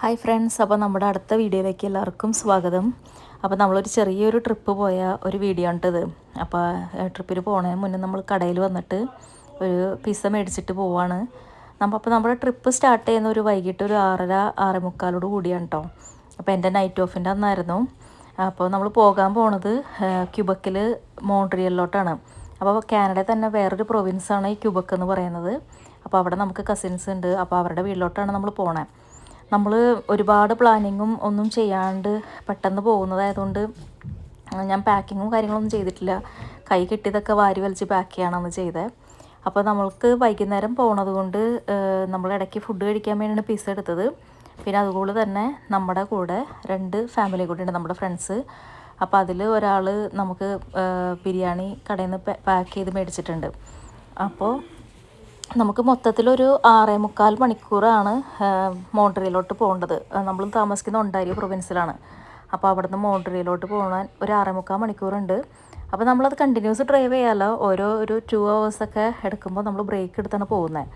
Hi friends അപ്പോൾ നമ്മുടെ അടുത്ത വീഡിയോയിലേക്ക് എല്ലാവർക്കും സ്വാഗതം. അപ്പോൾ നമ്മളൊരു ചെറിയൊരു ട്രിപ്പ് പോയ ഒരു വീഡിയോ ഉണ്ടത് അപ്പോൾ ട്രിപ്പിൽ പോകുന്നതിന് മുന്നേ നമ്മൾ കടയിൽ വന്നിട്ട് ഒരു പിസ്സ മേടിച്ചിട്ട് പോവാണ്. നമ്മൾ അപ്പോൾ നമ്മുടെ ട്രിപ്പ് സ്റ്റാർട്ട് ചെയ്യുന്ന ഒരു വൈകിട്ട് ഒരു ആറര ആറേ മുക്കാലോട് കൂടിയാണ് കേട്ടോ അപ്പോൾ എന്റെ നൈറ്റ് ഓഫിന്റെ അന്നായിരുന്നു. അപ്പോൾ നമ്മൾ പോകാൻ പോണത് ക്യൂബക്കിൽ മോൺട്രിയലിലോട്ടാണ്. അപ്പോൾ കാനഡയിൽ തന്നെ വേറൊരു പ്രൊവിൻസാണ് ഈ ക്യൂബക്ക് എന്ന് പറയുന്നത്. അപ്പോൾ അവിടെ നമുക്ക് കസിൻസ് ഉണ്ട്. അപ്പോൾ അവരുടെ വീട്ടിലോട്ടാണ് നമ്മൾ പോണേ. നമ്മൾ ഒരുപാട് പ്ലാനിങ്ങും ഒന്നും ചെയ്യാണ്ട് പെട്ടെന്ന് പോകുന്നതായതുകൊണ്ട് ഞാൻ പാക്കിങ്ങും കാര്യങ്ങളൊന്നും ചെയ്തിട്ടില്ല. കൈ കിട്ടിയതൊക്കെ വാരി വലിച്ച് പാക്ക് ചെയ്യണമെന്ന് ചെയ്തത് അപ്പോൾ നമ്മൾക്ക് വൈകുന്നേരം പോണത് കൊണ്ട് നമ്മൾ ഇടയ്ക്ക് ഫുഡ് കഴിക്കാൻ വേണ്ടിയാണ് പിസ്സ എടുത്തത്. പിന്നെ അതുപോലെ തന്നെ നമ്മുടെ കൂടെ രണ്ട് ഫാമിലി കൂടെ ഉണ്ട് നമ്മുടെ ഫ്രണ്ട്സ് അപ്പോൾ അതിൽ ഒരാൾ നമുക്ക് ബിരിയാണി കടയിൽ നിന്ന് പാക്ക് ചെയ്ത് മേടിച്ചിട്ടുണ്ട്. അപ്പോൾ നമുക്ക് മൊത്തത്തിലൊരു ആറേ മുക്കാൽ മണിക്കൂറാണ് മോൺട്രിയലോട്ട് പോകേണ്ടത്. നമ്മൾ താമസിക്കുന്ന ഒണ്ടാരി പ്രൊവിൻസിലാണ്. അപ്പോൾ അവിടുന്ന് മോൺട്രിയലോട്ട് പോകാൻ ഒരു ആറേ മുക്കാൽ മണിക്കൂറുണ്ട്. അപ്പോൾ നമ്മളത് കണ്ടിന്യൂസ് ഡ്രൈവ് ചെയ്യാമല്ലോ ഓരോ ഒരു ടു ഹവേഴ്സൊക്കെ എടുക്കുമ്പോൾ നമ്മൾ ബ്രേക്ക് എടുത്താണ് പോകുന്നത്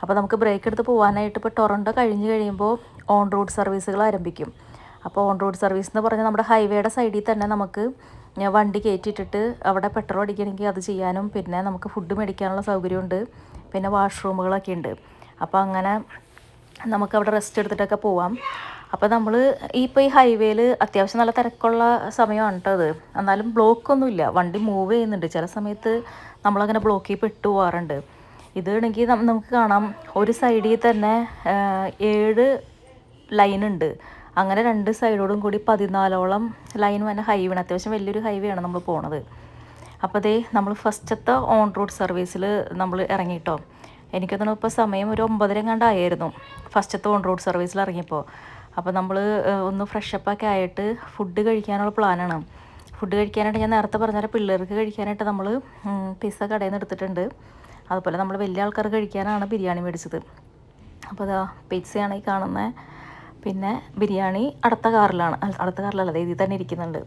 അപ്പോൾ നമുക്ക് ബ്രേക്ക് എടുത്ത് പോകാനായിട്ട് ഇപ്പോൾ ടൊറന്റോ കഴിഞ്ഞ് കഴിയുമ്പോൾ ഓൺ റോഡ് സർവീസുകൾ ആരംഭിക്കും. അപ്പോൾ ഓൺ റോഡ് സർവീസ് എന്ന് പറഞ്ഞാൽ നമ്മുടെ ഹൈവേയുടെ സൈഡിൽ തന്നെ നമുക്ക് വണ്ടി കയറ്റിയിട്ടിട്ട് അവിടെ പെട്രോൾ അടിക്കണമെങ്കിൽ അത് ചെയ്യാനും പിന്നെ നമുക്ക് ഫുഡ് മേടിക്കാനുള്ള സൗകര്യമുണ്ട്. പിന്നെ വാഷ്റൂമുകളൊക്കെ ഉണ്ട്. അപ്പോൾ അങ്ങനെ നമുക്ക് അവിടെ റെസ്റ്റ് എടുത്തിട്ടൊക്കെ പോവാം. അപ്പോൾ നമ്മൾ ഇപ്പോൾ ഈ ഹൈവേയിൽ അത്യാവശ്യം നല്ല തിരക്കുള്ള സമയമാണ് കേട്ടോ അത്. എന്നാലും ബ്ലോക്കൊന്നുമില്ല വണ്ടി മൂവ് ചെയ്യുന്നുണ്ട്. ചില സമയത്ത് നമ്മളങ്ങനെ ബ്ലോക്കിൽ പെട്ടു പോകാറുണ്ട് ഇത് ആണെങ്കിൽ നമുക്ക് കാണാം. ഒരു സൈഡിൽ തന്നെ ഏഴ് ലൈനുണ്ട് അങ്ങനെ രണ്ട് സൈഡോടും കൂടി പതിനാലോളം ലൈൻ വന്ന ഹൈവേ ആണ്. അത്യാവശ്യം വലിയൊരു ഹൈവേ ആണ് നമ്മൾ പോണത്. അപ്പോൾ അതേ നമ്മൾ ഫസ്റ്റത്തെ ഓൺ റോഡ് സർവീസിൽ നമ്മൾ ഇറങ്ങിയിട്ടോ എനിക്ക് തോന്നുന്നു ഇപ്പോൾ സമയം ഒരു ഒമ്പതര കണ്ടായിരുന്നു ഫസ്റ്റത്തെ ഓൺ റോഡ് സർവീസിൽ ഇറങ്ങിയപ്പോൾ അപ്പോൾ നമ്മൾ ഒന്ന് ഫ്രഷപ്പൊക്കെ ആയിട്ട് ഫുഡ് കഴിക്കാനുള്ള പ്ലാനാണ് ഫുഡ് കഴിക്കാനായിട്ട് ഞാൻ നേരത്തെ പറഞ്ഞാൽ പിള്ളേർക്ക് കഴിക്കാനായിട്ട് നമ്മൾ പിസ്സ കടയിൽ നിന്ന് എടുത്തിട്ടുണ്ട്. അതുപോലെ നമ്മൾ വലിയ ആൾക്കാർ കഴിക്കാനാണ് ബിരിയാണി മേടിച്ചത്. അപ്പോൾ അതാ പിസ്സയാണ് ഈ കാണുന്നത് പിന്നെ ബിരിയാണി അടുത്ത കാറിലാണ്. അടുത്ത കാറിലല്ല ഇതിൽ തന്നെ ഇരിക്കുന്നുണ്ട്.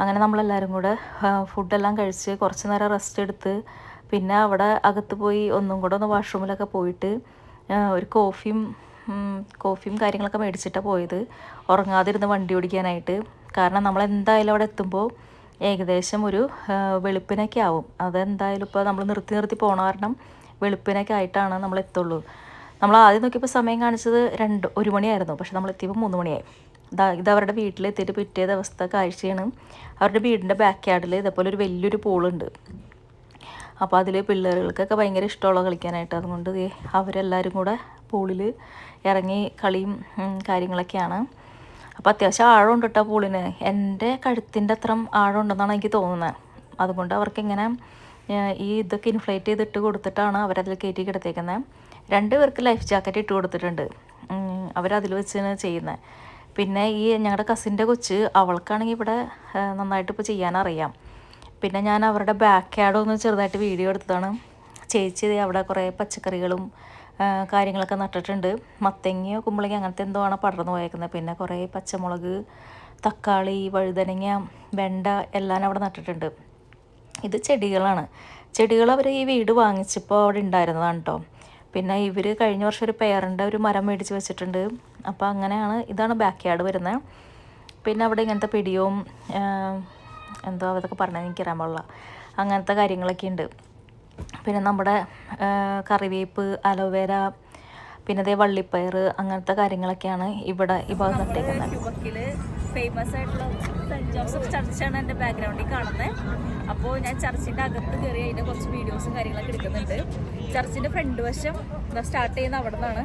അങ്ങനെ നമ്മളെല്ലാവരും കൂടെ ഫുഡെല്ലാം കഴിച്ച് കുറച്ച് നേരം റെസ്റ്റ് എടുത്ത് പിന്നെ അവിടെ അകത്ത് പോയി ഒന്നും കൂടെ ഒന്ന് വാഷ്റൂമിലൊക്കെ പോയിട്ട് ഒരു കോഫിയും കോഫിയും കാര്യങ്ങളൊക്കെ മേടിച്ചിട്ടാണ് പോയത്. ഉറങ്ങാതിരുന്ന് വണ്ടി ഓടിക്കാനായിട്ട്. കാരണം നമ്മൾ എന്തായാലും അവിടെ എത്തുമ്പോൾ ഏകദേശം ഒരു വെളുപ്പിനൊക്കെ ആവും. അതെന്തായാലും ഇപ്പോൾ നമ്മൾ നിർത്തി നിർത്തി പോണ കാരണം വെളുപ്പിനൊക്കെ ആയിട്ടാണ് നമ്മൾ എത്തുള്ളൂ നമ്മൾ ആദ്യം നോക്കിയപ്പോൾ സമയം കാണിച്ചത് രണ്ട് ഒരു മണിയായിരുന്നു. പക്ഷെ നമ്മൾ എത്തിയപ്പോൾ മൂന്ന് മണിയായി. ഇതാ ഇത് അവരുടെ വീട്ടിലെത്തിയിട്ട് പിറ്റേ ദിവസത്തെ കാഴ്ചയാണ്. അവരുടെ വീടിന്റെ ബാക്ക് യാർഡിൽ ഇതേപോലെ ഒരു വലിയൊരു പൂളുണ്ട്. അപ്പോൾ അതിൽ പിള്ളേർക്കൊക്കെ ഭയങ്കര ഇഷ്ടമുള്ള കളിക്കാനായിട്ട് അതുകൊണ്ട് അവരെല്ലാവരും കൂടെ പൂളിൽ ഇറങ്ങി കളിയും കാര്യങ്ങളൊക്കെയാണ്. അപ്പോൾ അത്യാവശ്യം ആഴമുണ്ട് കേട്ടോ പൂളിന്. എന്റെ കഴുത്തിന്റെ അത്ര ആഴമുണ്ടെന്നാണ് എനിക്ക് തോന്നുന്നത്. അതുകൊണ്ട് അവർക്ക് ഇങ്ങനെ ഈ ഇതൊക്കെ ഇൻഫ്ലേറ്റ് ചെയ്തിട്ട് കൊടുത്തിട്ടാണ് അവരതിൽ കയറ്റി കിടത്തേക്കുന്നത് രണ്ട് പേർക്ക് ലൈഫ് ജാക്കറ്റ് ഇട്ട് കൊടുത്തിട്ടുണ്ട്. അവരതിൽ വെച്ചാണ് ചെയ്യുന്നത്. പിന്നെ ഈ ഞങ്ങളുടെ കസിന്റെ കൊച്ച് അവൾക്കാണെങ്കിൽ ഇവിടെ നന്നായിട്ട് ഇപ്പോൾ ചെയ്യാനറിയാം. പിന്നെ ഞാൻ അവരുടെ ബാക്ക് യാർഡ് ഒന്ന് ചെറുതായിട്ട് വീഡിയോ എടുത്തതാണ്. ചേച്ചി അവിടെ കുറേ പച്ചക്കറികളും കാര്യങ്ങളൊക്കെ നട്ടിട്ടുണ്ട്. മത്തങ്ങയോ കുമ്പളങ്ങ അങ്ങനത്തെ എന്തോ ആണ് പടർന്നു പോയേക്കുന്നത് പിന്നെ കുറേ പച്ചമുളക് തക്കാളി വഴുതനങ്ങ വെണ്ട എല്ലാം അവിടെ നട്ടിട്ടുണ്ട്. ഇത് ചെടികളാണ്. ചെടികൾ അവർ ഈ വീട് വാങ്ങിച്ചപ്പോൾ അവിടെ ഉണ്ടായിരുന്നതാണ് കേട്ടോ പിന്നെ ഇവർ കഴിഞ്ഞ വർഷം ഒരു പേരന്റെ ഒരു മരം മേടിച്ച് വെച്ചിട്ടുണ്ട്. അപ്പോൾ അങ്ങനെയാണ് ഇതാണ് ബാക്ക് യാർഡ് വരുന്നത് പിന്നെ അവിടെ ഇങ്ങനത്തെ പിടിയും എന്തോ അതൊക്കെ പറഞ്ഞാൽ എനിക്കറിയാൻ പാടില്ല അങ്ങനത്തെ കാര്യങ്ങളൊക്കെ ഉണ്ട്. പിന്നെ നമ്മുടെ കറിവേപ്പ് അലോവേര പിന്നെ അതേ വള്ളിപ്പയർ അങ്ങനത്തെ കാര്യങ്ങളൊക്കെയാണ് ഇവിടെ ഈ ഭാഗത്ത് നട്ടേക്കുന്നത് ഫേമസ് ആയിട്ടുള്ള സെന്റ് ജോസഫ് ചർച്ചാണ് എന്റെ ബാക്ക്ഗ്രൗണ്ടിൽ കാണുന്നത് അപ്പോൾ ഞാൻ ചർച്ചിന്റെ അകത്ത് കയറി അതിന്റെ കുറച്ച് വീഡിയോസും കാര്യങ്ങളൊക്കെ എടുക്കുന്നുണ്ട്. ചർച്ചിന്റെ ഫ്രണ്ട് വശം സ്റ്റാർട്ട് ചെയ്യുന്ന അവിടെ നിന്നാണ്.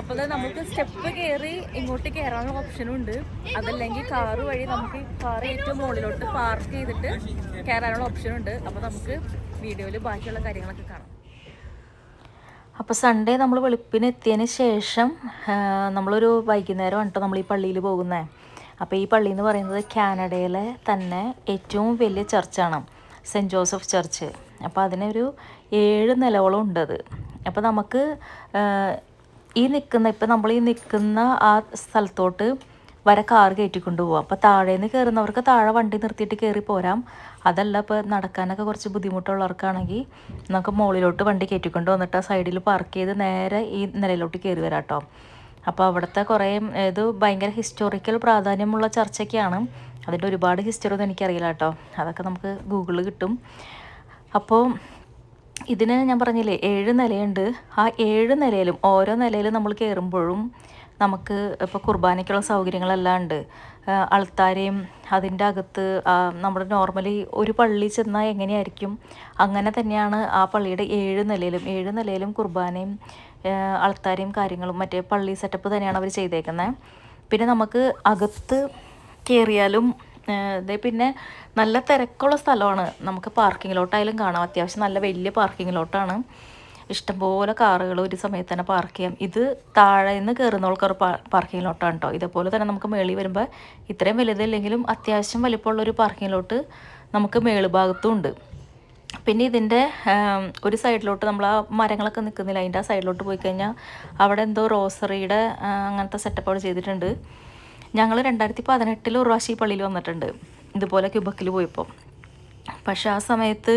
അപ്പോൾ നമുക്ക് സ്റ്റെപ്പ് കയറി ഇങ്ങോട്ട് കയറാനുള്ള ഓപ്ഷനും ഉണ്ട്. അതല്ലെങ്കിൽ കാറ് വഴി നമുക്ക് കാർ ഏറ്റവും മുകളിലോട്ട് പാർക്ക് ചെയ്തിട്ട് കയറാനുള്ള ഓപ്ഷനും ഉണ്ട്. അപ്പോൾ നമുക്ക് വീഡിയോയിൽ ബാക്കിയുള്ള കാര്യങ്ങളൊക്കെ കാണാം. അപ്പോൾ സൺഡേ നമ്മൾ വെളുപ്പിന് എത്തിയതിന് ശേഷം നമ്മളൊരു വൈകുന്നേരം കേട്ടോ നമ്മൾ ഈ പള്ളിയിൽ പോകുന്നത് അപ്പോൾ ഈ പള്ളി എന്ന് പറയുന്നത് കാനഡയിലെ തന്നെ ഏറ്റവും വലിയ ചർച്ചാണ് സെന്റ് ജോസഫ് ചർച്ച്. അപ്പോൾ അതിനൊരു ഏഴ് നിലകളും ഉണ്ടത്. അപ്പോൾ നമുക്ക് ഈ നിൽക്കുന്ന ഇപ്പം നമ്മൾ ഈ നിൽക്കുന്ന ആ സ്ഥലത്തോട്ട് വരെ കാർ കയറ്റിക്കൊണ്ട് പോവാം അപ്പോൾ താഴേന്ന് കയറുന്നവർക്ക് താഴെ വണ്ടി നിർത്തിയിട്ട് കയറി പോരാം. അതല്ല ഇപ്പോൾ നടക്കാനൊക്കെ കുറച്ച് ബുദ്ധിമുട്ടുള്ളവർക്കാണെങ്കിൽ നമുക്ക് മുകളിലോട്ട് വണ്ടി കയറ്റിക്കൊണ്ട് വന്നിട്ട് ആ സൈഡിൽ പാർക്ക് ചെയ്ത് നേരെ ഈ നിലയിലോട്ട് കയറി വരാം കേട്ടോ അപ്പോൾ അവിടുത്തെ കുറേ ഇത് ഭയങ്കര ഹിസ്റ്റോറിക്കൽ പ്രാധാന്യമുള്ള ചർച്ചയ്ക്കാണ്. അതിന്റെ ഒരുപാട് ഹിസ്റ്ററി ഒന്നും എനിക്കറിയില്ല കേട്ടോ. അതൊക്കെ നമുക്ക് ഗൂഗിളിൽ കിട്ടും. അപ്പോൾ ഇതിന് ഞാൻ പറഞ്ഞില്ലേ ഏഴ് നിലയുണ്ട്. ആ ഏഴ് നിലയിലും ഓരോ നിലയിലും നമ്മൾ കയറുമ്പോഴും നമുക്ക് ഇപ്പോൾ കുർബാനയ്ക്കുള്ള സൗകര്യങ്ങളെല്ലാം ഉണ്ട്. അൾത്താരയും അതിന്റെ അകത്ത് നമ്മൾ നോർമലി ഒരു പള്ളി ചെന്നാൽ എങ്ങനെയായിരിക്കും? അങ്ങനെ തന്നെയാണ് ആ പള്ളിയുടെ ഏഴ് നിലയിലും ഏഴ് നിലയിലും കുർബാനയും അൾത്താരയും കാര്യങ്ങളും മറ്റേ പള്ളി സെറ്റപ്പ് തന്നെയാണ് അവർ ചെയ്തേക്കുന്നത് പിന്നെ നമുക്ക് അകത്ത് കയറിയാലും ഇതേ പിന്നെ നല്ല തിരക്കുള്ള സ്ഥലമാണ്. നമുക്ക് പാർക്കിങ്ങിലോട്ടായാലും കാണാം. അത്യാവശ്യം നല്ല വലിയ പാർക്കിങ്ങിലോട്ടാണ് ഇഷ്ടംപോലെ കാറുകൾ ഒരു സമയത്ത് തന്നെ പാർക്ക് ചെയ്യാം. ഇത് താഴെ നിന്ന് കയറുന്നവൾക്കൊരു ലോട്ടാണ് കേട്ടോ ഇതേപോലെ തന്നെ നമുക്ക് മേളി വരുമ്പോൾ ഇത്രയും വലുതല്ലെങ്കിലും അത്യാവശ്യം വലിപ്പമുള്ളൊരു ലോട്ട് നമുക്ക് മേളുഭാഗത്തും ഉണ്ട്. പിന്നെ ഇതിന്റെ ഒരു സൈഡിലോട്ട് നമ്മൾ ആ മരങ്ങളൊക്കെ നിൽക്കുന്നില്ല അതിന്റെ ആ സൈഡിലോട്ട് പോയി കഴിഞ്ഞാൽ അവിടെ എന്തോ റോസറിയുടെ അങ്ങനത്തെ സെറ്റപ്പ് അവിടെ ചെയ്തിട്ടുണ്ട്. ഞങ്ങൾ രണ്ടായിരത്തി പതിനെട്ടിൽ ഉറവാശി പള്ളിയിൽ വന്നിട്ടുണ്ട്. ഇതുപോലെ ക്യൂബക്കിൽ പോയപ്പോൾ പക്ഷേ ആ സമയത്ത്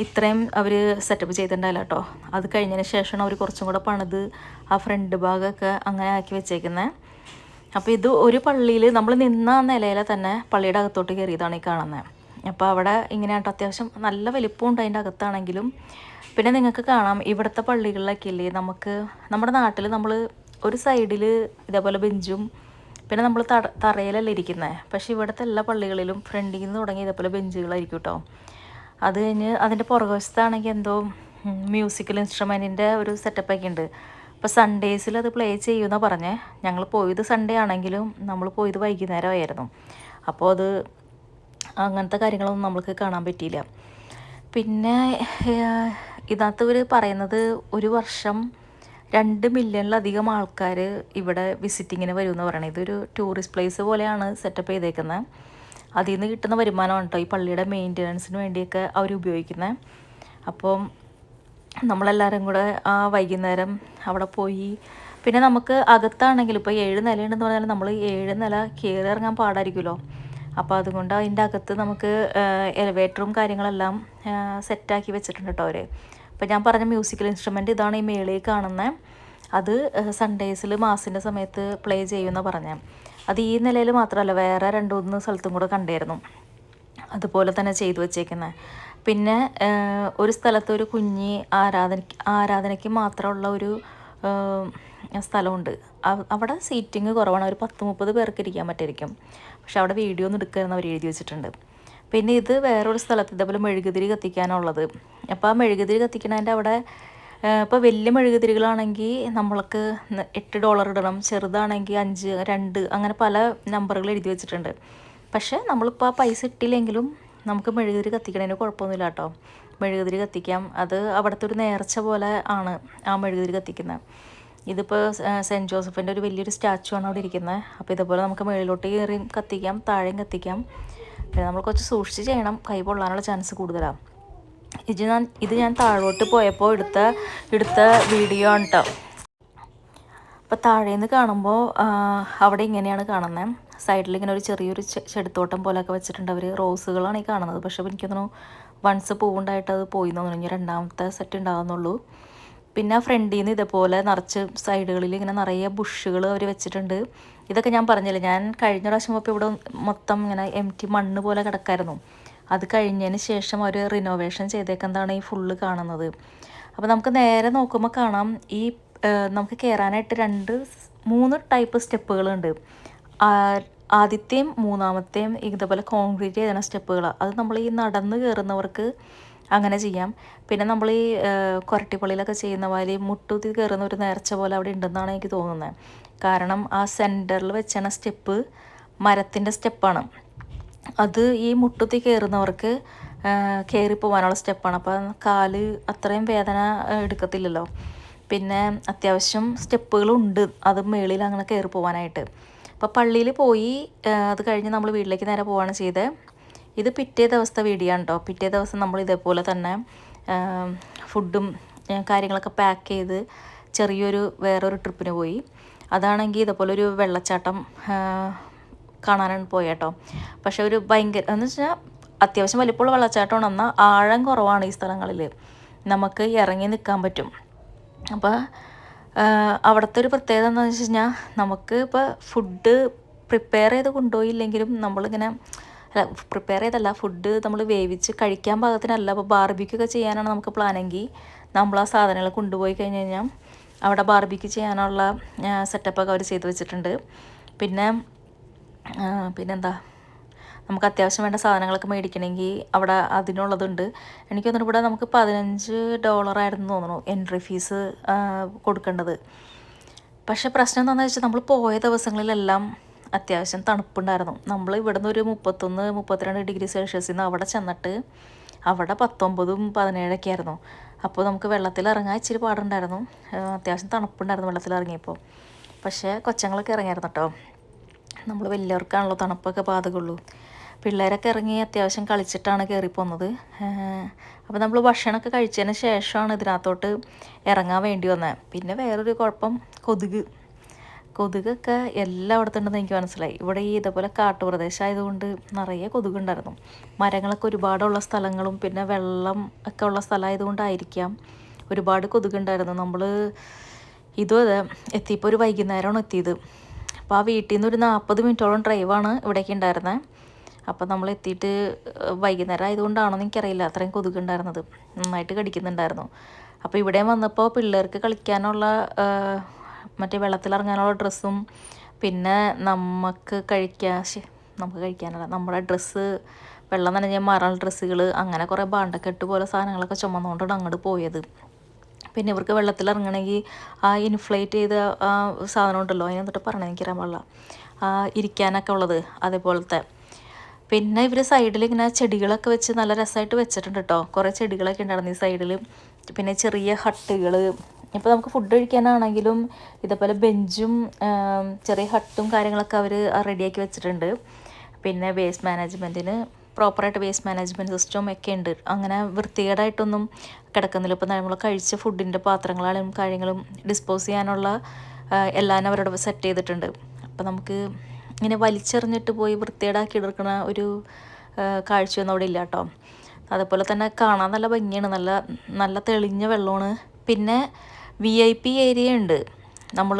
ഇത്രയും അവർ സെറ്റപ്പ് ചെയ്തിട്ടുണ്ടായില്ല കേട്ടോ അത് കഴിഞ്ഞതിന് ശേഷമാണ് അവർ കുറച്ചും കൂടെ പണിത് ആ ഫ്രണ്ട് ഭാഗമൊക്കെ അങ്ങനെ ആക്കി വെച്ചേക്കുന്നത് അപ്പോൾ ഇത് ഒരു പള്ളിയിൽ നമ്മൾ നിന്ന നിലയിലെ തന്നെ പള്ളിയുടെ അകത്തോട്ട് കയറിയതാണ് ഈ കാണുന്നത് അപ്പോൾ അവിടെ ഇങ്ങനെയായിട്ട് അത്യാവശ്യം നല്ല വലിപ്പമുണ്ട് അതിന്റെ അകത്താണെങ്കിലും. പിന്നെ നിങ്ങൾക്ക് കാണാം ഇവിടുത്തെ പള്ളികളിലൊക്കെ ഇല്ലേ നമുക്ക് നമ്മുടെ നാട്ടിൽ നമ്മൾ ഒരു സൈഡിൽ ഇതേപോലെ ബെഞ്ചും പിന്നെ നമ്മൾ തറയിലല്ല ഇരിക്കുന്നത് പക്ഷേ ഇവിടുത്തെ എല്ലാ പള്ളികളിലും ഫ്രണ്ടിൽ നിന്ന് തുടങ്ങി ഇതേപോലെ ബെഞ്ചുകളായിരിക്കും കേട്ടോ അത് കഴിഞ്ഞ് അതിന്റെ പുറകുവശത്താണെങ്കിൽ എന്തോ മ്യൂസിക്കൽ ഇൻസ്ട്രുമെന്റിന്റെ ഒരു സെറ്റപ്പൊക്കെ ഉണ്ട്. അപ്പോൾ സൺഡേസിൽ അത് പ്ലേ ചെയ്യുമെന്നാണ് പറഞ്ഞേ. ഞങ്ങൾ പോയത് സൺഡേ ആണെങ്കിലും നമ്മൾ പോയത് വൈകുന്നേരമായിരുന്നു. അപ്പോൾ അത് അങ്ങനത്തെ കാര്യങ്ങളൊന്നും നമ്മൾക്ക് കാണാൻ പറ്റിയില്ല. പിന്നെ ഇതിനകത്ത് ഇവർ പറയുന്നത് ഒരു വർഷം രണ്ട് മില്യണിലധികം ആൾക്കാർ ഇവിടെ വിസിറ്റിങ്ങിന് വരുമെന്ന് പറയണത് ഇതൊരു ടൂറിസ്റ്റ് പ്ലേസ് പോലെയാണ് സെറ്റപ്പ് ചെയ്തേക്കുന്നത് അതിൽ നിന്ന് കിട്ടുന്ന വരുമാനമാണ് കേട്ടോ ഈ പള്ളിയുടെ മെയിന്റനൻസിന് വേണ്ടിയൊക്കെ അവർ ഉപയോഗിക്കുന്നത് അപ്പം നമ്മളെല്ലാവരും കൂടെ ആ വൈകുന്നേരം അവിടെ പോയി. പിന്നെ നമുക്ക് അകത്താണെങ്കിൽ ഇപ്പോൾ ഏഴ് നിലയുണ്ടെന്ന് പറഞ്ഞാൽ നമ്മൾ ഏഴ് നില കയറി ഇറങ്ങാൻ പാടായിരിക്കുമല്ലോ. അപ്പോൾ അതുകൊണ്ട് അതിന്റെ അകത്ത് നമുക്ക് എലിവേറ്ററും കാര്യങ്ങളെല്ലാം സെറ്റാക്കി വെച്ചിട്ടുണ്ട് കേട്ടോ അവർ അപ്പോൾ ഞാൻ പറഞ്ഞ മ്യൂസിക്കൽ ഇൻസ്ട്രുമെന്റ് ഇതാണ് ഈ മേളയിൽ കാണുന്നത് അത് സൺഡേസിൽ മാസിന്റെ സമയത്ത് പ്ലേ ചെയ്യുമെന്ന് പറഞ്ഞത് അത് ഈ നിലയിൽ മാത്രമല്ല വേറെ രണ്ട് മൂന്ന് സ്ഥലത്തും കൂടെ കണ്ടായിരുന്നു. അതുപോലെ തന്നെ ചെയ്തു വച്ചേക്കുന്നത് പിന്നെ ഒരു സ്ഥലത്ത് ഒരു കുഞ്ഞി ആരാധനയ്ക്ക് ആരാധനയ്ക്ക് മാത്രമുള്ള ഒരു സ്ഥലമുണ്ട്. അവിടെ സീറ്റിംഗ് കുറവാണ്. ഒരു പത്ത് മുപ്പത് പേർക്ക് ഇരിക്കാൻ പറ്റായിരിക്കും. പക്ഷെ അവിടെ വീഡിയോ ഒന്നും എടുക്കാമെന്ന് അവർ എഴുതി വെച്ചിട്ടുണ്ട്. പിന്നെ ഇത് വേറൊരു സ്ഥലത്ത് ഇതേപോലെ മെഴുകുതിരി കത്തിക്കാനുള്ളത്. അപ്പോൾ ആ മെഴുകുതിരി കത്തിക്കണതിന്റെ അവിടെ ഇപ്പോൾ വലിയ മെഴുകുതിരികളാണെങ്കിൽ നമ്മൾക്ക് എട്ട് ഡോളർ ഇടണം. ചെറുതാണെങ്കിൽ അഞ്ച് രണ്ട് അങ്ങനെ പല നമ്പറുകൾ എഴുതി വെച്ചിട്ടുണ്ട്. പക്ഷേ നമ്മളിപ്പോൾ ആ പൈസ ഇട്ടില്ലെങ്കിലും നമുക്ക് മെഴുകുതിരി കത്തിക്കണതിന് കുഴപ്പമൊന്നുമില്ല കേട്ടോ മെഴുകുതിരി കത്തിക്കാം. അത് അവിടുത്തെ ഒരു നേർച്ച പോലെ ആണ് ആ മെഴുകുതിരി കത്തിക്കുന്നത്. ഇതിപ്പോൾ സെന്റ് ജോസഫിന്റെ ഒരു വലിയൊരു സ്റ്റാച്ചു ആണ് അവിടെ ഇരിക്കുന്നത്. അപ്പോൾ ഇതുപോലെ നമുക്ക് മുകളിലോട്ട് കയറിയും കത്തിക്കാം താഴെയും കത്തിക്കാം. പിന്നെ നമ്മൾ കുറച്ച് സൂക്ഷിച്ച് ചെയ്യണം. കൈ പൊള്ളാനുള്ള ചാൻസ് കൂടുതലാണ് ഇത് ഞാൻ ഇത് ഞാൻ താഴോട്ട് പോയപ്പോൾ എടുത്ത എടുത്ത വീഡിയോ ആണ് കേട്ടോ അപ്പോൾ താഴേന്ന് കാണുമ്പോൾ അവിടെ ഇങ്ങനെയാണ് കാണുന്നത് സൈഡിൽ ഇങ്ങനെ ഒരു ചെറിയൊരു ചെടുത്തോട്ടം പോലെയൊക്കെ വെച്ചിട്ടുണ്ട്. അവർ റോസുകളാണ് ഈ കാണുന്നത്. പക്ഷേ എനിക്ക് തോന്നുന്നു വൺസ് പൂവുണ്ടായിട്ട് അത് പോയി എന്ന് തോന്നുന്നു. രണ്ടാമത്തെ സെറ്റ് ഉണ്ടാകുന്നുള്ളൂ പിന്നെ ഫ്രണ്ടിൽ നിന്ന് ഇതേപോലെ നിറച്ച് സൈഡുകളിൽ ഇങ്ങനെ നിറയെ ബുഷുകൾ അവർ വെച്ചിട്ടുണ്ട്. ഇതൊക്കെ ഞാൻ പറഞ്ഞില്ല ഞാൻ കഴിഞ്ഞ പ്രാവശ്യം പോയപ്പോൾ ഇവിടെ മൊത്തം ഇങ്ങനെ എം ടി മണ്ണ് പോലെ കിടക്കായിരുന്നു. അത് കഴിഞ്ഞതിന് ശേഷം അവർ റിനോവേഷൻ ചെയ്തേക്കുന്നതാണ് ഈ ഫുള്ള് കാണുന്നത്. അപ്പോൾ നമുക്ക് നേരെ നോക്കുമ്പോൾ കാണാം ഈ നമുക്ക് കയറാനായിട്ട് രണ്ട് മൂന്ന് ടൈപ്പ് സ്റ്റെപ്പുകളുണ്ട്. ആദ്യത്തെയും മൂന്നാമത്തെയും ഇതുപോലെ കോൺക്രീറ്റ് ചെയ്യുന്ന സ്റ്റെപ്പുകളാണ് അത് നമ്മൾ ഈ നടന്ന് കയറുന്നവർക്ക് അങ്ങനെ ചെയ്യാം. പിന്നെ നമ്മൾ ഈ കൊരട്ടിപ്പള്ളിയിലൊക്കെ ചെയ്യുന്ന പോലെ ഈ മുട്ടുത്തി കയറുന്ന ഒരു നേർച്ച പോലെ അവിടെ ഉണ്ടെന്നാണ് എനിക്ക് തോന്നുന്നത് കാരണം ആ സെന്ററിൽ വെച്ചാണ് സ്റ്റെപ്പ് മരത്തിന്റെ സ്റ്റെപ്പാണ്. അത് ഈ മുട്ടുത്തി കയറുന്നവർക്ക് കയറി പോകാനുള്ള സ്റ്റെപ്പാണ്. അപ്പോൾ കാൽ അത്രയും വേദന എടുക്കത്തില്ലല്ലോ. പിന്നെ അത്യാവശ്യം സ്റ്റെപ്പുകളുണ്ട്. അത് മേളിൽ അങ്ങനെ കയറി പോകാനായിട്ട് അപ്പോൾ പള്ളിയിൽ പോയി അത് കഴിഞ്ഞ് നമ്മൾ വീട്ടിലേക്ക് നേരെ പോവുകയാണ് ചെയ്തത് ഇത് പിറ്റേ ദിവസത്തെ വീഡിയോ കേട്ടോ പിറ്റേ ദിവസം നമ്മൾ ഇതേപോലെ തന്നെ ഫുഡും കാര്യങ്ങളൊക്കെ പാക്ക് ചെയ്ത് ചെറിയൊരു വേറൊരു ട്രിപ്പിന് പോയി. അതാണെങ്കിൽ ഇതേപോലെ ഒരു വെള്ളച്ചാട്ടം കാണാനാണ് പോയത് കേട്ടോ പക്ഷെ ഒരു ഭയങ്കര എന്ന് വെച്ചാൽ അത്യാവശ്യം വലിപ്പമുള്ള വെള്ളച്ചാട്ടമാണ്. എന്നാൽ ആഴം കുറവാണ് ഈ സ്ഥലങ്ങളിൽ നമുക്ക് ഇറങ്ങി നിൽക്കാൻ പറ്റും. അപ്പോൾ അവിടുത്തെ ഒരു പ്രത്യേകത എന്താണെന്ന് വെച്ച് കഴിഞ്ഞാൽ നമുക്ക് ഇപ്പോൾ ഫുഡ് പ്രിപ്പയർ ചെയ്ത് കൊണ്ടുപോയില്ലെങ്കിലും നമ്മളിങ്ങനെ അല്ല പ്രിപ്പയർ ചെയ്തല്ല ഫുഡ് നമ്മൾ വേവിച്ച് കഴിക്കാൻ പാകത്തിനല്ല. അപ്പോൾ ബാർബിക്കൊക്കെ ചെയ്യാനാണ് നമുക്ക് പ്ലാനെങ്കിൽ നമ്മൾ ആ സാധനങ്ങൾ കൊണ്ടുപോയി കഴിഞ്ഞ് കഴിഞ്ഞാൽ അവിടെ ബാർബിക്ക് ചെയ്യാനുള്ള സെറ്റപ്പൊക്കെ അവർ ചെയ്ത് വെച്ചിട്ടുണ്ട്. പിന്നെ പിന്നെന്താ? നമുക്ക് അത്യാവശ്യം വേണ്ട സാധനങ്ങളൊക്കെ മേടിക്കണമെങ്കിൽ അവിടെ അതിനുള്ളതുണ്ട്. എനിക്ക് തോന്നുന്നു ഇവിടെ നമുക്ക് പതിനഞ്ച് ഡോളറായിരുന്നു തോന്നുന്നു എൻട്രി ഫീസ് കൊടുക്കേണ്ടത്. പക്ഷേ പ്രശ്നം എന്താണെന്ന് വെച്ചാൽ നമ്മൾ പോയ ദിവസങ്ങളിലെല്ലാം അത്യാവശ്യം തണുപ്പുണ്ടായിരുന്നു. നമ്മൾ ഇവിടുന്ന് ഒരു മുപ്പത്തൊന്ന് മുപ്പത്തിരണ്ട് ഡിഗ്രി സെൽഷ്യസിൽ നിന്ന് അവിടെ ചെന്നിട്ട് അവിടെ പത്തൊമ്പതും പതിനേഴൊക്കെ ആയിരുന്നു. അപ്പോൾ നമുക്ക് വെള്ളത്തിൽ ഇറങ്ങാൻ ഇച്ചിരി പാടുണ്ടായിരുന്നു. അത്യാവശ്യം തണുപ്പുണ്ടായിരുന്നു വെള്ളത്തിൽ ഇറങ്ങിയപ്പോൾ. പക്ഷേ കൊച്ചങ്ങളൊക്കെ ഇറങ്ങിയായിരുന്നു കേട്ടോ. നമ്മൾ വലിയവർക്കാണല്ലോ തണുപ്പൊക്കെ പാതകുള്ളൂ. പിള്ളേരൊക്കെ ഇറങ്ങി അത്യാവശ്യം കളിച്ചിട്ടാണ് കയറിപ്പോന്നത് അപ്പോൾ നമ്മൾ ഭക്ഷണമൊക്കെ കഴിച്ചതിന് ശേഷമാണ് ഇതിനകത്തോട്ട് ഇറങ്ങാൻ വേണ്ടി വന്നത് പിന്നെ വേറൊരു കുഴപ്പം കൊതുക്. കൊതുകൊക്കെ എല്ലായിടത്തും ഉണ്ടെന്ന് എനിക്ക് മനസ്സിലായി. ഇവിടെ ഈ ഇതേപോലെ കാട്ടുപ്രദേശമായതുകൊണ്ട് നിറയെ കൊതുകുണ്ടായിരുന്നു. മരങ്ങളൊക്കെ ഒരുപാടുള്ള സ്ഥലങ്ങളും പിന്നെ വെള്ളം ഒക്കെ ഉള്ള സ്ഥലമായതുകൊണ്ടായിരിക്കാം ഒരുപാട് കൊതുകുണ്ടായിരുന്നു നമ്മൾ ഇതും അതെ എത്തിയപ്പോൾ ഒരു വൈകുന്നേരമാണ് എത്തിയത്. അപ്പോൾ ആ വീട്ടിൽ നിന്ന് ഒരു നാൽപ്പത് മിനിറ്റോളം ഡ്രൈവാണ് ഇവിടേക്ക് ഉണ്ടായിരുന്നത് അപ്പോൾ നമ്മൾ എത്തിയിട്ട് വൈകുന്നേരം ആയതുകൊണ്ടാണോ എനിക്കറിയില്ല. അത്രയും കൊതുകുണ്ടായിരുന്നത്. നന്നായിട്ട് കടിക്കുന്നുണ്ടായിരുന്നു. അപ്പോൾ ഇവിടെ വന്നപ്പോൾ പിള്ളേർക്ക് കളിക്കാനുള്ള മറ്റേ വെള്ളത്തിലിറങ്ങാനുള്ള ഡ്രസ്സും പിന്നെ നമുക്ക് കഴിക്കാൻ നമുക്ക് കഴിക്കാനല്ല നമ്മുടെ ഡ്രസ്സ് വെള്ളം നനഞ്ഞ മാറാനുള്ള ഡ്രസ്സുകൾ അങ്ങനെ കുറേ ബാണ്ടക്കെട്ട് പോലെ സാധനങ്ങളൊക്കെ ചുമന്നുകൊണ്ടാണ് അങ്ങോട്ട് പോയത്. പിന്നെ ഇവർക്ക് വെള്ളത്തിലിറങ്ങണമെങ്കിൽ ആ ഇൻഫ്ലേറ്റ് ചെയ്ത ആ സാധനം ഉണ്ടല്ലോ അതിനെ തൊട്ട് പറഞ്ഞു എനിക്കറിയാൻ പാടില്ല. ഇരിക്കാനൊക്കെ ഉള്ളത് അതേപോലത്തെ. പിന്നെ ഇവർ സൈഡിൽ ഇങ്ങനെ ചെടികളൊക്കെ വെച്ച് നല്ല രസമായിട്ട് വെച്ചിട്ടുണ്ട് കേട്ടോ കുറേ ചെടികളൊക്കെ ഉണ്ടായിരുന്നു ഈ സൈഡിൽ പിന്നെ ചെറിയ ഹട്ടുകൾ ഇപ്പോൾ നമുക്ക് ഫുഡ് കഴിക്കാനാണെങ്കിലും ഇതേപോലെ ബെഞ്ചും ചെറിയ ഹട്ടും കാര്യങ്ങളൊക്കെ അവർ റെഡിയാക്കി വെച്ചിട്ടുണ്ട്. പിന്നെ വേസ്റ്റ് മാനേജ്മെന്റിന് പ്രോപ്പറായിട്ട് വേസ്റ്റ് മാനേജ്മെന്റ് സിസ്റ്റം ഒക്കെ ഉണ്ട്. അങ്ങനെ വൃത്തികേടായിട്ടൊന്നും കിടക്കുന്നില്ല. ഇപ്പോൾ നമ്മൾ കഴിച്ച ഫുഡിന്റെ പാത്രങ്ങളും കാര്യങ്ങളും ഡിസ്പോസ് ചെയ്യാനുള്ള എല്ലാം അവരോട് സെറ്റ് ചെയ്തിട്ടുണ്ട്. അപ്പോൾ നമുക്ക് ഇങ്ങനെ വലിച്ചെറിഞ്ഞിട്ട് പോയി വൃത്തികേടാക്കി എടുക്കുന്ന ഒരു കാഴ്ചയൊന്നും അവിടെ ഇല്ല കേട്ടോ. അതേപോലെ തന്നെ കാണാൻ നല്ല ഭംഗിയാണ്. നല്ല നല്ല തെളിഞ്ഞ വെള്ളമാണ്. പിന്നെ വി ഐ പി ഏരിയ ഉണ്ട്. നമ്മൾ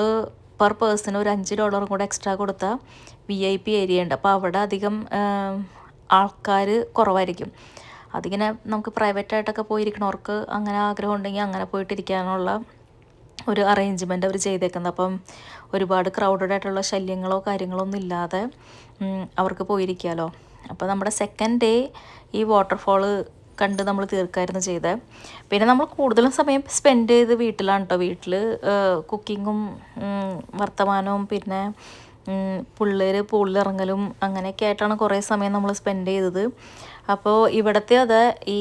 പെർ പേഴ്സൺ ഒരു അഞ്ച് ഡോളറും കൂടെ എക്സ്ട്രാ കൊടുത്താൽ വി ഐ പി ഏരിയ ഉണ്ട്. അപ്പോൾ അവിടെ അധികം ആൾക്കാർ കുറവായിരിക്കും. അതിങ്ങനെ നമുക്ക് പ്രൈവറ്റായിട്ടൊക്കെ പോയിരിക്കണവർക്ക് അങ്ങനെ ആഗ്രഹം ഉണ്ടെങ്കിൽ അങ്ങനെ പോയിട്ടിരിക്കാനുള്ള ഒരു അറേഞ്ച്മെന്റ് അവർ ചെയ്തേക്കുന്നത്. അപ്പം ഒരുപാട് ക്രൗഡഡ് ആയിട്ടുള്ള ശല്യങ്ങളോ കാര്യങ്ങളോ ഒന്നും ഇല്ലാതെ അവർക്ക് പോയിരിക്കാമല്ലോ അപ്പോൾ നമ്മുടെ സെക്കൻഡ് ഡേ ഈ വാട്ടർഫോൾ കണ്ട് നമ്മൾ തീർക്കായിരുന്നു ചെയ്തത് പിന്നെ നമ്മൾ കൂടുതലും സമയം സ്പെൻഡ് ചെയ്ത് വീട്ടിലാണ് കേട്ടോ വീട്ടിൽ കുക്കിങ്ങും വർത്തമാനവും പിന്നെ പിള്ളേർ പൂളിലിറങ്ങലും അങ്ങനെയൊക്കെ ആയിട്ടാണ് കുറേ സമയം നമ്മൾ സ്പെൻഡ് ചെയ്തത്. അപ്പോൾ ഇവിടുത്തെ അത് ഈ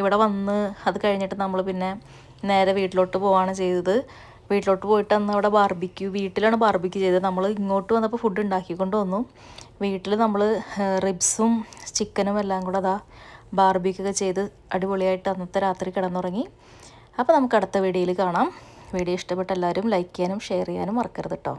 ഇവിടെ വന്ന് അത് കഴിഞ്ഞിട്ട് നമ്മൾ പിന്നെ നേരെ വീട്ടിലോട്ട് പോവാണ് ചെയ്തത്. വീട്ടിലോട്ട് പോയിട്ട് അന്ന് അവിടെ ബാർബിക്യൂ വീട്ടിലാണ് ബാർബിക്യൂ ചെയ്തത്. നമ്മൾ ഇങ്ങോട്ട് വന്നപ്പോൾ ഫുഡ് ഉണ്ടാക്കിക്കൊണ്ട് വന്നു. വീട്ടിൽ നമ്മൾ റിബ്സും ചിക്കനും എല്ലാം കൂടെ അതാ ബാർബിക്കൊക്കെ ചെയ്ത് അടിപൊളിയായിട്ട് അന്നത്തെ രാത്രി കിടന്നുറങ്ങി. അപ്പോൾ നമുക്ക് അടുത്ത വീഡിയോയിൽ കാണാം. വീഡിയോ ഇഷ്ടപ്പെട്ട എല്ലാവരും ലൈക്ക് ചെയ്യാനും ഷെയർ ചെയ്യാനും മറക്കരുത് കേട്ടോ